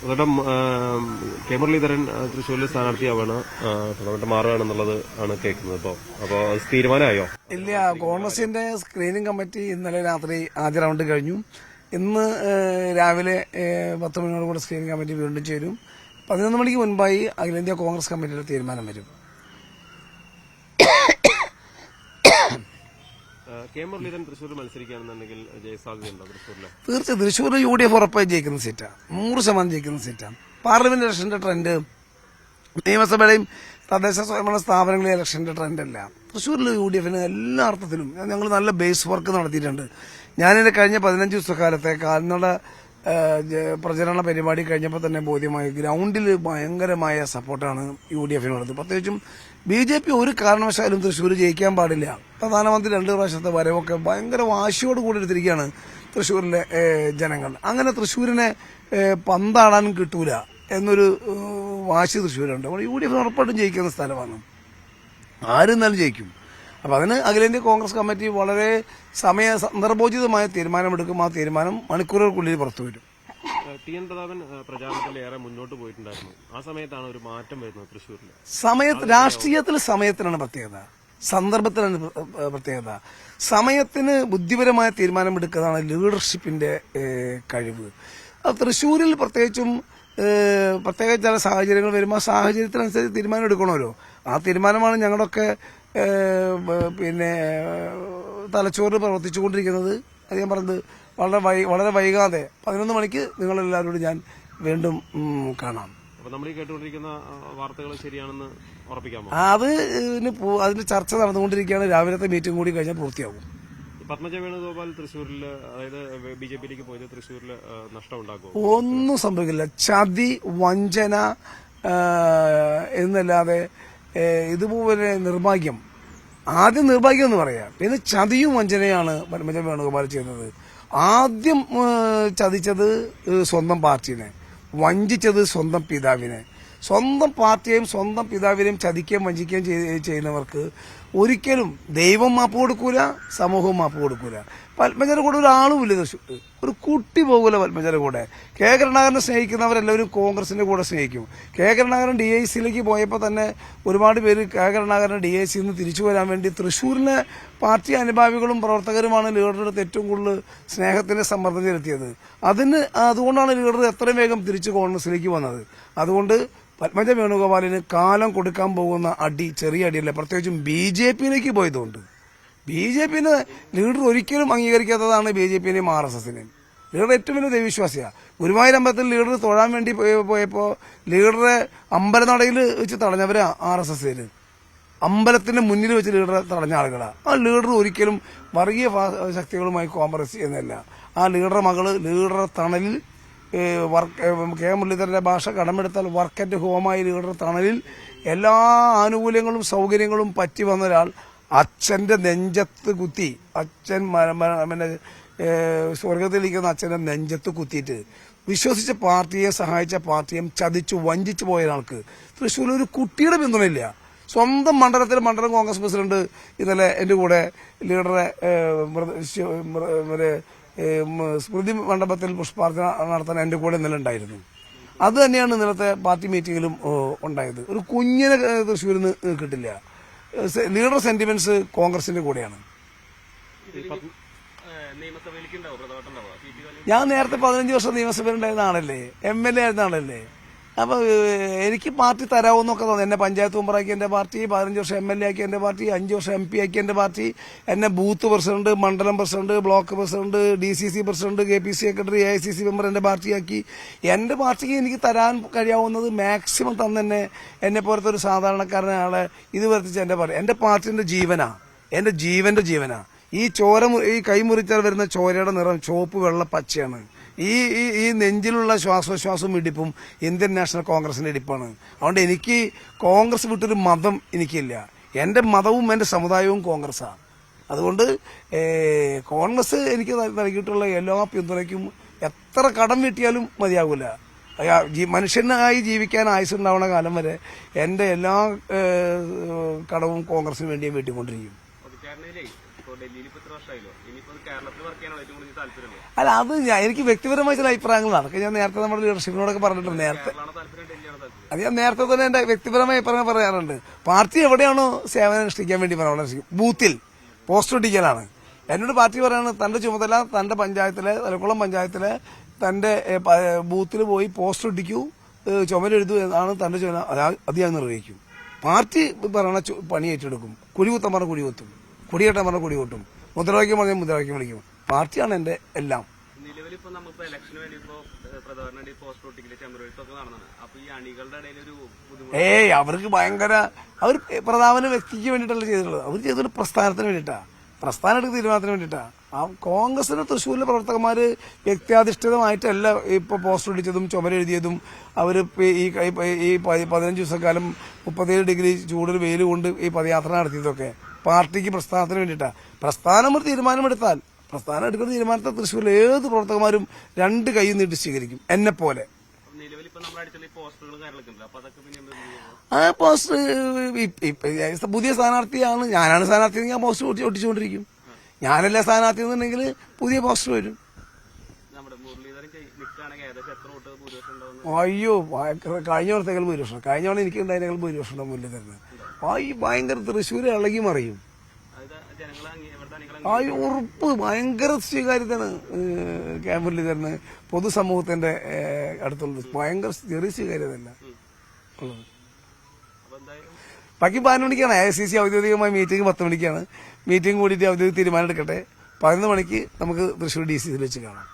അതുകൊണ്ട് കെ മുരളീധരൻ തൃശ്ശൂരിൽ സ്ഥാനാർത്ഥിയാവാണ് ടൂർണമെന്റ് മാറുകയാണെന്നുള്ളത് ആണ് കേൾക്കുന്നത് ഇപ്പോൾ അപ്പോൾ തീരുമാനമായോ? ഇല്ല കോൺഗ്രസിന്റെ സ്ക്രീനിംഗ് കമ്മിറ്റി ഇന്നലെ രാത്രി ആദ്യ റൗണ്ട് കഴിഞ്ഞു. ഇന്ന് രാവിലെ പത്ത് മണിയോടുകൂടെ സ്ക്രീനിംഗ് കമ്മിറ്റി വീണ്ടും ചേരും. പതിനൊന്ന് മണിക്ക് മുൻപായി അഖിലേന്ത്യാ കോൺഗ്രസ് കമ്മിറ്റിയുടെ തീരുമാനം വരും ആ, തീർച്ചയായും തൃശ്ശൂർ യു ഡി എഫ് ഉറപ്പായി ജയിക്കുന്ന സീറ്റാണ് നൂറ് ശതമാനം ജയിക്കുന്ന സീറ്റാണ് പാർലമെന്റ് ഇലക്ഷന്റെ ട്രെൻഡ് നിയമസഭയുടെയും തദ്ദേശ സ്വയംഭരണ സ്ഥാപനങ്ങളിലെ ഇലക്ഷന്റെ ട്രെൻഡ് അല്ല. തൃശ്ശൂരിൽ യു ഡി എഫിന് എല്ലാ അർത്ഥത്തിലും ഞങ്ങൾ നല്ല ബേസ് വർക്ക് നടത്തിയിട്ടുണ്ട്. ഞാനിത് കഴിഞ്ഞ പതിനഞ്ച് ദിവസക്കാലത്തെ കാൽനട പ്രചരണ പരിപാടി കഴിഞ്ഞപ്പോൾ തന്നെ ബോധ്യമായി. ഗ്രൗണ്ടിൽ ഭയങ്കരമായ സപ്പോർട്ടാണ് യു ഡി എഫിനുള്ളത് പ്രത്യേകിച്ചും ബി ജെ പി ഒരു കാരണവശാലും തൃശ്ശൂർ ജയിക്കാൻ പാടില്ല. പ്രധാനമന്ത്രി രണ്ടു പ്രാവശ്യത്തെ വരവൊക്കെ ഭയങ്കര വാശിയോട് കൂടി എടുത്തിരിക്കുകയാണ് തൃശ്ശൂരിന്റെ ജനങ്ങൾ. അങ്ങനെ തൃശ്ശൂരിനെ പന്താടാൻ കിട്ടൂല എന്നൊരു വാശി തൃശ്ശൂരുണ്ട് അപ്പോൾ യു ഡി എഫ് ഉറപ്പായിട്ടും ജയിക്കുന്ന സ്ഥലമാണ്. ആരെന്നാലും ജയിക്കും. അപ്പൊ അതിന് അഖിലേന്ത്യാ കോൺഗ്രസ് കമ്മിറ്റി വളരെ സമയ സന്ദർഭോചിതമായ തീരുമാനമെടുക്കും. ആ തീരുമാനം മണിക്കൂറുകൾക്കുള്ളിൽ പുറത്തു വരും ടി എൻ പ്രതാപൻ പ്രചാരണത്തിൽ ഏറെ മുന്നോട്ട് പോയിട്ടുണ്ടായിരുന്നു. ആ സമയത്താണ് ഒരു മാറ്റം വരുന്നത് തൃശ്ശൂരിൽ സമയത്ത് രാഷ്ട്രീയത്തിൽ സമയത്തിനാണ് പ്രത്യേകത. സന്ദർഭത്തിനാണ് പ്രത്യേകത. സമയത്തിന് ബുദ്ധിപരമായ തീരുമാനമെടുക്കുന്നതാണ് ലീഡർഷിപ്പിന്റെ കഴിവ്. തൃശ്ശൂരിൽ പ്രത്യേകിച്ചും പ്രത്യേകിച്ച് പ്രത്യേക ചില സാഹചര്യങ്ങൾ വരുമ്പോൾ സാഹചര്യത്തിനനുസരിച്ച് തീരുമാനം എടുക്കണമല്ലോ ആ തീരുമാനമാണ് ഞങ്ങളൊക്കെ പിന്നെ തലച്ചോറിൽ തലച്ചോറ് പ്രവർത്തിച്ചുകൊണ്ടിരിക്കുന്നത്. അത് ഞാൻ പറഞ്ഞത് വളരെ വൈ വളരെ വൈകാതെ പതിനൊന്ന് മണിക്ക് നിങ്ങളെല്ലാവരോടും ഞാൻ വീണ്ടും കാണാം. നമ്മൾ ഈ കേട്ടുകൊണ്ടിരിക്കുന്ന വാർത്തകൾ ശരിയാണെന്ന് ഉറപ്പിക്കാമോ? അത് അതിന്റെ ചർച്ച നടന്നുകൊണ്ടിരിക്കുകയാണ്. രാവിലത്തെ മീറ്റിംഗ് കൂടി കഴിഞ്ഞാൽ പൂർത്തിയാകും. പത്മജ വേണുഗോപാൽ തൃശ്ശൂരിൽ അതായത് ബി ജെ പിയിലേക്ക് പോയത് തൃശ്ശൂരിൽ നഷ്ടമുണ്ടാക്കും ഒന്നും സംഭവിക്കില്ല. ചതി വഞ്ചന എന്നല്ലാതെ ഇതുപോലെ നിർഭാഗ്യം. ആദ്യം നിർഭാഗ്യം എന്ന് പറയാം. പിന്നെ ചതിയും വഞ്ചനയാണ് പത്മജ വേണുഗോപാൽ ചെയ്യുന്നത് ആദ്യം ചതിച്ചത് സ്വന്തം പാർട്ടിനെ. വഞ്ചിച്ചത് സ്വന്തം പിതാവിനെ. സ്വന്തം പാർട്ടിയെയും സ്വന്തം പിതാവിനെയും ചതിക്കുകയും വഞ്ചിക്കുകയും ചെയ്യുന്നവർക്ക് ഒരിക്കലും ദൈവം മാപ്പ് കൊടുക്കൂല സമൂഹവും മാപ്പ് കൊടുക്കൂല. പത്മജന കൂടെ തൃശ്ശൂർ ഒരു കുട്ടി പോകൂല പത്മജയുടെ കൂടെ. കെ കരുണാകരനെ സ്നേഹിക്കുന്നവരെല്ലാവരും കോൺഗ്രസിന്റെ കൂടെ സ്നേഹിക്കും. കെ കരുണാകരൻ ഡി ഐ സിയിലേക്ക് പോയപ്പോൾ തന്നെ ഒരുപാട് പേര് കെ കരുണാകരൻ ഡി ഐ സിയിൽ നിന്ന് തിരിച്ചു വരാൻ വേണ്ടി തൃശ്ശൂരിലെ പാർട്ടി അനുഭാവികളും പ്രവർത്തകരുമാണ് ലീഡറുടെ ഏറ്റവും കൂടുതൽ സ്നേഹത്തിന്റെ സമ്മർദ്ദം ചെലുത്തിയത് അതിന് അതുകൊണ്ടാണ് ലീഡർ എത്രയും വേഗം തിരിച്ച് കോൺഗ്രസിലേക്ക് വന്നത്. അതുകൊണ്ട് പത്മജ വേണുഗോപാലിന് കാലം കൊടുക്കാൻ പോകുന്ന അടി ചെറിയ അടിയല്ല. പ്രത്യേകിച്ചും ബി ജെ പിയിലേക്ക് പോയതുകൊണ്ട്. ബി ജെ പിന്നെ ലീഡർ ഒരിക്കലും അംഗീകരിക്കാത്തതാണ് ബി ജെ പിനെയും ആർ എസ് എസിനെയും ലീഡർ ഏറ്റവും വലിയ ദൈവവിശ്വാസിയാണ് ഗുരുവായൂർ അമ്പലത്തിൽ ലീഡർ തൊഴാൻ വേണ്ടി പോയപ്പോൾ ലീഡറെ അമ്പലനടയിൽ വെച്ച് തടഞ്ഞവരാ ആർ എസ് എസിന്. അമ്പലത്തിന്റെ മുന്നിൽ വെച്ച് ലീഡറെ തടഞ്ഞ ആളുകളാണ് ആ ലീഡർ ഒരിക്കലും വർഗീയ ശക്തികളുമായി കോംപ്രസ് ചെയ്യുന്നില്ല ആ ലീഡറെ മകൾ ലീഡറെ തണലിൽ കെ മുരളീധരന്റെ ഭാഷ കടമെടുത്താൽ വർക്ക് അറ്റ് ഹോമായി ലീഡറെ തണലിൽ എല്ലാ ആനുകൂല്യങ്ങളും സൗകര്യങ്ങളും പറ്റി വന്ന ഒരാൾ അച്ഛന്റെ നെഞ്ചത്ത് കുത്തി അച്ഛൻ പിന്നെ സ്വർഗത്തിലിരിക്കുന്ന അച്ഛന്റെ നെഞ്ചത്ത് കുത്തിയിട്ട് വിശ്വസിച്ച പാർട്ടിയെ സഹായിച്ച പാർട്ടിയും ചതിച്ചു വഞ്ചിച്ചു പോയ ഒരാൾക്ക് തൃശ്ശൂരിൽ ഒരു കുട്ടിയുടെ പിന്തുണയില്ല. സ്വന്തം മണ്ഡലത്തിൽ മണ്ഡലം കോൺഗ്രസ് പ്രസിഡന്റ് ഇന്നലെ എന്റെ കൂടെ ലീഡറെ സ്മൃതി മണ്ഡപത്തിൽ പുഷ്പാർച്ചന നടത്താൻ എന്റെ കൂടെ ഇന്നലെ ഉണ്ടായിരുന്നു. അത് തന്നെയാണ് ഇന്നലത്തെ പാർട്ടി മീറ്റിങ്ങിലും ഉണ്ടായത്. ഒരു കുഞ്ഞിനെ തൃശ്ശൂരിൽ നിന്ന് കിട്ടില്ല. ലീഡർ സെന്റിമെന്റ്സ് കോൺഗ്രസിന്റെ കൂടെയാണ്. ഞാൻ നേരത്തെ പതിനഞ്ച് വർഷം നിയമസഭയിൽ ഉണ്ടായിരുന്ന ആളല്ലേ? എം എൽ എ ആയിരുന്ന ആളല്ലേ? അപ്പൊ എനിക്ക് പാർട്ടി തരാമെന്നൊക്കെ തോന്നി. എന്നെ പഞ്ചായത്ത് മെമ്പറാക്കി എന്റെ പാർട്ടി പതിനഞ്ച് വർഷം എം എൽ എ ആക്കി എന്റെ പാർട്ടി അഞ്ച് വർഷം എം പി ആക്കി എന്റെ പാർട്ടി എന്നെ ബൂത്ത് പ്രസിഡന്റ് മണ്ഡലം president block president D C C president K P C secretary A I C C member എന്റെ പാർട്ടിയാക്കി എന്റെ പാർട്ടിക്ക് എനിക്ക് തരാൻ കഴിയാവുന്നത് മാക്സിമം തന്നെ എന്നെ പോലത്തെ ഒരു സാധാരണക്കാരനെ ഇത് വർത്തിച്ച എന്റെ പാർട്ടി. എന്റെ പാർട്ടിന്റെ ജീവനാ. എന്റെ ജീവന്റെ ജീവനാ. ഈ ചോര ഈ കൈമുറിച്ചാൽ വരുന്ന ചോരയുടെ നിറം ചുവപ്പ് വെള്ള പച്ചയാണ്. ഈ ഈ നെഞ്ചിലുള്ള ശ്വാസോശ്വാസവും ഇടിപ്പും ഇന്ത്യൻ നാഷണൽ കോൺഗ്രസിന്റെ ഇടിപ്പാണ്. അതുകൊണ്ട് എനിക്ക് കോൺഗ്രസ് വിട്ടൊരു മതം എനിക്കില്ല. എന്റെ മതവും എന്റെ സമുദായവും കോൺഗ്രസ്സാണ് അതുകൊണ്ട് കോൺഗ്രസ് എനിക്ക് നൽ- നൽകിയിട്ടുള്ള എല്ലാ പിന്തുണയ്ക്കും എത്ര കടം വീട്ടിയാലും മതിയാകില്ല മനുഷ്യനായി ജീവിക്കാൻ ആയുസ്സുണ്ടാവുന്ന കാലം വരെ എന്റെ എല്ലാ കടവും കോൺഗ്രസിന് വേണ്ടിയും വീട്ടിക്കൊണ്ടിരിക്കും. അല്ല അത് ഞാൻ എനിക്ക് വ്യക്തിപരമായ ചില അഭിപ്രായങ്ങളാണ്. അതൊക്കെ ഞാൻ നേരത്തെ നമ്മുടെ ലീഡർഷിപ്പിനോടൊക്കെ പറഞ്ഞിട്ടുണ്ട്. നേരത്തെ അത് ഞാൻ നേരത്തെ തന്നെ എന്റെ വ്യക്തിപരമായ അഭിപ്രായം പറയാറുണ്ട്. പാർട്ടി എവിടെയാണോ സേവനം അനുഷ്ഠിക്കാൻ വേണ്ടി പറയുന്നത് ബൂത്തിൽ. പോസ്റ്റ് ഒട്ടിക്കലാണ്. എന്നോട് പാർട്ടി പറയാണ് തന്റെ ചുമതല തന്റെ പഞ്ചായത്തിലെ തലക്കുളം പഞ്ചായത്തിലെ തന്റെ ബൂത്തിൽ പോയി പോസ്റ്റ് ഒട്ടിക്കൂ ചുമലെഴുതു എന്നാണ് തന്റെ ചുമതല. അത് ഞാൻ നിർവഹിക്കും. പാർട്ടി പറയണ പണി ഏറ്റെടുക്കും. കുഴികുത്തം പറഞ്ഞ കുടികുത്തും കുടിയേറ്റം പറഞ്ഞ കുടികൊട്ടും മുദ്രാവാക്യം പറഞ്ഞ മുദ്രാവാക്യം വിളിക്കും. പാർട്ടിയാണ് എന്റെ എല്ലാം. നമുക്ക് ഇലക്ഷന് വേണ്ടി ഇപ്പോ അപ്പൊ ഈ അണികളുടെ ഇടയിൽ ഒരു ഏയ് അവർക്ക് ഭയങ്കര അവർ പ്രധാന വ്യക്തിക്ക് വേണ്ടിയിട്ടല്ല ചെയ്തിട്ടുള്ളത്. അവർ ചെയ്തൊരു പ്രസ്ഥാനത്തിന് വേണ്ടിയിട്ടാ. പ്രസ്ഥാനം എടുക്കുന്ന തീരുമാനത്തിന് വേണ്ടിയിട്ടാണ് ആ കോൺഗ്രസിന്റെ തൃശ്ശൂരിലെ പ്രവർത്തകന്മാർ വ്യക്തിയാധിഷ്ഠിതമായിട്ടല്ല ഇപ്പൊ പോസ്റ്റർ അടിച്ചതും ചുമരെഴുതിയതും അവർ ഈ ഈ പതിനഞ്ച് ദിവസക്കാലം മുപ്പത്തേഴ് ഡിഗ്രി ചൂടിൽ വെയിൽ കൊണ്ട് ഈ പദയാത്ര നടത്തിയതൊക്കെ പാർട്ടിക്ക് പ്രസ്ഥാനത്തിന് വേണ്ടിയിട്ടാണ് പ്രസ്ഥാനം ഒരു തീരുമാനമെടുത്താൽ പ്രസ്ഥാനം എടുക്കുന്ന തീരുമാനത്തെ തൃശ്ശൂരിൽ ഏത് പ്രവർത്തകന്മാരും രണ്ട് കൈ നീട്ടി സ്വീകരിക്കും എന്നെ പോലെ ആ പോസ്റ്റർ പുതിയ സ്ഥാനാർത്ഥിയാണ്. ഞാനാണ് സ്ഥാനാർത്ഥി ഞാൻ പോസ്റ്റർ ഒട്ടി ഒട്ടിച്ചുകൊണ്ടിരിക്കും. ഞാനല്ല സ്ഥാനാർത്ഥി എന്നുണ്ടെങ്കിൽ പുതിയ പോസ്റ്റർ വരും. അയ്യോ കഴിഞ്ഞ വർഷത്തേക്കാൾ ഭൂരിപക്ഷം. കഴിഞ്ഞ തവണ എനിക്ക് ഉണ്ടായതിനേക്കാൾ ഭൂരിപക്ഷം ഉണ്ടാവും മുരളീധരന്. ഭയങ്കര തൃശ്ശൂർ ഇളകി മറിയും. ആ ഉറപ്പ് ഭയങ്കര സ്വീകാര്യതയാണ് ക്യാമ്പിൽ മുരളീധരന് പൊതുസമൂഹത്തിന്റെ അടുത്തുള്ളത്. ഭയങ്കര ചെറിയ സ്വീകാര്യതയല്ല ഉള്ളത്. ബാക്കി പതിനൊന്ന് മണിക്കാണ്. ഐ സി സി ഔദ്യോഗികമായ മീറ്റിംഗ് പത്ത് മണിക്കാണ്. മീറ്റിംഗ് കൂടിയിട്ട് ഔദ്യോഗിക തീരുമാനം എടുക്കട്ടെ. പതിനൊന്ന് മണിക്ക് നമുക്ക് തൃശ്ശൂർ ഡി സി വെച്ച് കാണാം.